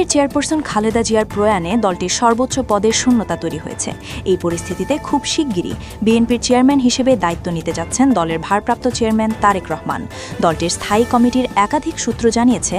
বিএনপির চেয়ারপারসন খালেদা জিয়ার প্রয়াণে দলটির সর্বোচ্চ পদের শূন্যতা তৈরি হয়েছে। এই পরিস্থিতিতে খুব শিগগিরই বিএনপির চেয়ারম্যান হিসেবে দায়িত্ব নিতে যাচ্ছেন দলের ভারপ্রাপ্ত চেয়ারম্যান তারেক রহমান। দলটির স্থায়ী কমিটির একাধিক সূত্র জানিয়েছে,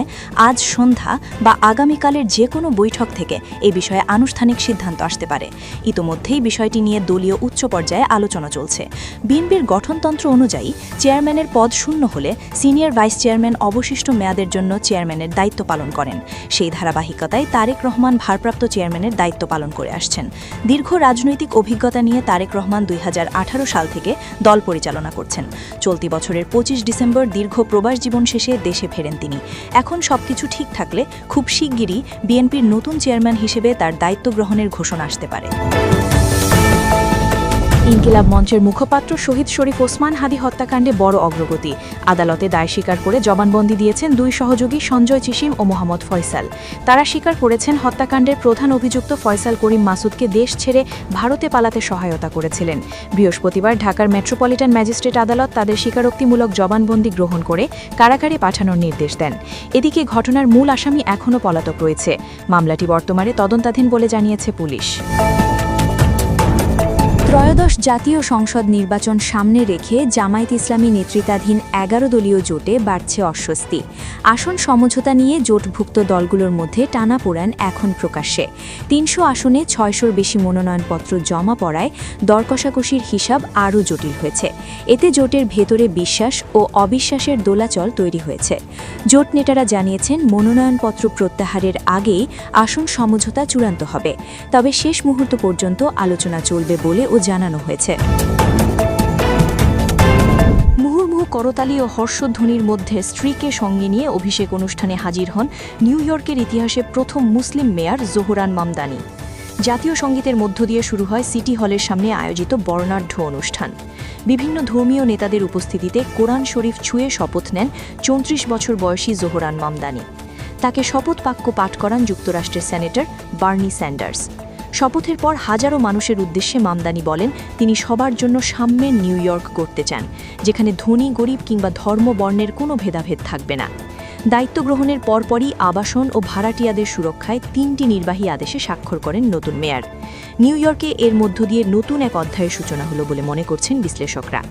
আজ সন্ধ্যা বা আগামীকালের যে কোনো বৈঠক থেকে এই বিষয়ে আনুষ্ঠানিক সিদ্ধান্ত আসতে পারে। ইতোমধ্যেই বিষয়টি নিয়ে দলীয় উচ্চ পর্যায়ে আলোচনা চলছে। বিএনপির গঠনতন্ত্র অনুযায়ী চেয়ারম্যানের পদ শূন্য হলে সিনিয়র ভাইস চেয়ারম্যান অবশিষ্ট মেয়াদের জন্য চেয়ারম্যানের দায়িত্ব পালন করেন। সেই ধারাবাহিকতায় তারেক রহমান ভারপ্রাপ্ত চেয়ারম্যানের দায়িত্ব পালন করে আসছেন। দীর্ঘ রাজনৈতিক অভিজ্ঞতা নিয়ে তারেক রহমান দুই হাজার আঠারো সাল থেকে দল পরিচালনা করছেন। চলতি বছরের পঁচিশ ডিসেম্বর দীর্ঘ প্রবাস জীবন শেষে দেশে ফেরেন তিনি। এখন সবকিছু ঠিক থাকলে খুব শিগগিরই বিএনপির নতুন চেয়ারম্যান হিসেবে তার দায়িত্ব গ্রহণের ঘোষণা আসতে পারে। ইনকিলাব মঞ্চের মুখপাত্র শহীদ শরীফ ওসমান হাদি হত্যাকাণ্ডে বড় অগ্রগতি। আদালতে দায় স্বীকার করে জবানবন্দি দিয়েছেন দুই সহযোগী সঞ্জয় চিসিম ও মোহাম্মদ ফয়সাল। তারা স্বীকার করেছেন হত্যাকাণ্ডের প্রধান অভিযুক্ত ফয়সাল করিম মাসুদকে দেশ ছেড়ে ভারতে পালাতে সহায়তা করেছিলেন। বৃহস্পতিবার ঢাকার মেট্রোপলিটন ম্যাজিস্ট্রেট আদালত তাদের স্বীকারোক্তিমূলক জবানবন্দি গ্রহণ করে কারাগারে পাঠানোর নির্দেশ দেন। এদিকে ঘটনার মূল আসামি এখনও পলাতক রয়েছে। মামলাটি বর্তমানে তদন্তাধীন বলে জানিয়েছে পুলিশ। ত্রয়োদশ জাতীয় সংসদ নির্বাচন সামনে রেখে জামায়াত ইসলামী নেতৃত্বাধীন এগারো দলীয় জোটে বাড়ছে অস্বস্তি। আসন সমঝোতা নিয়ে জোটভুক্ত দলগুলোর মধ্যে টানাপোড়েন এখন প্রকাশ্যে। তিনশো আসনে ছয়শোর বেশি মনোনয়নপত্র জমা পড়ায় দরকষাকষির হিসাব আরও জটিল হয়েছে। এতে জোটের ভেতরে বিশ্বাস ও অবিশ্বাসের দোলাচল তৈরি হয়েছে। জোট নেতারা জানিয়েছেন, মনোনয়নপত্র প্রত্যাহারের আগেই আসন সমঝোতা চূড়ান্ত হবে। তবে শেষ মুহূর্ত পর্যন্ত আলোচনা চলবে বলে জানানো হয়েছে। মুহুর্মুহু করতালি ও হর্ষধ্বনির মধ্যে স্ত্রীকে সঙ্গে নিয়ে অভিষেক অনুষ্ঠানে হাজির হন নিউ ইয়র্কের ইতিহাসে প্রথম মুসলিম মেয়র জোহরান মামদানি। জাতীয় সঙ্গীতের মধ্য দিয়ে শুরু হয় সিটি হলের সামনে আয়োজিত বর্ণাঢ্য অনুষ্ঠান। বিভিন্ন ধর্মীয় নেতাদের উপস্থিতিতে কোরআন শরীফ ছুঁয়ে শপথ নেন চৌত্রিশ বছর বয়সী জোহরান মামদানি। তাকে শপথ বাক্য পাঠ করান যুক্তরাষ্ট্রের সেনেটর বার্নি স্যান্ডার্স। শপথের পর হাজারো মানুষের উদ্দেশ্যে মামদানি বলেন, তিনি সবার জন্য সাম্যের নিউ ইয়র্ক করতে চান, যেখানে ধনী, গরিব কিংবা ধর্ম বর্ণের কোনো ভেদাভেদ থাকবে না। দায়িত্ব গ্রহণের পরপরই আবাসন ও ভাড়াটিয়াদের সুরক্ষায় তিনটি নির্বাহী আদেশে স্বাক্ষর করেন নতুন মেয়র। নিউ ইয়র্কে এর মধ্য দিয়ে নতুন এক অধ্যায়ের সূচনা হলো বলে মনে করছেন বিশ্লেষকরা।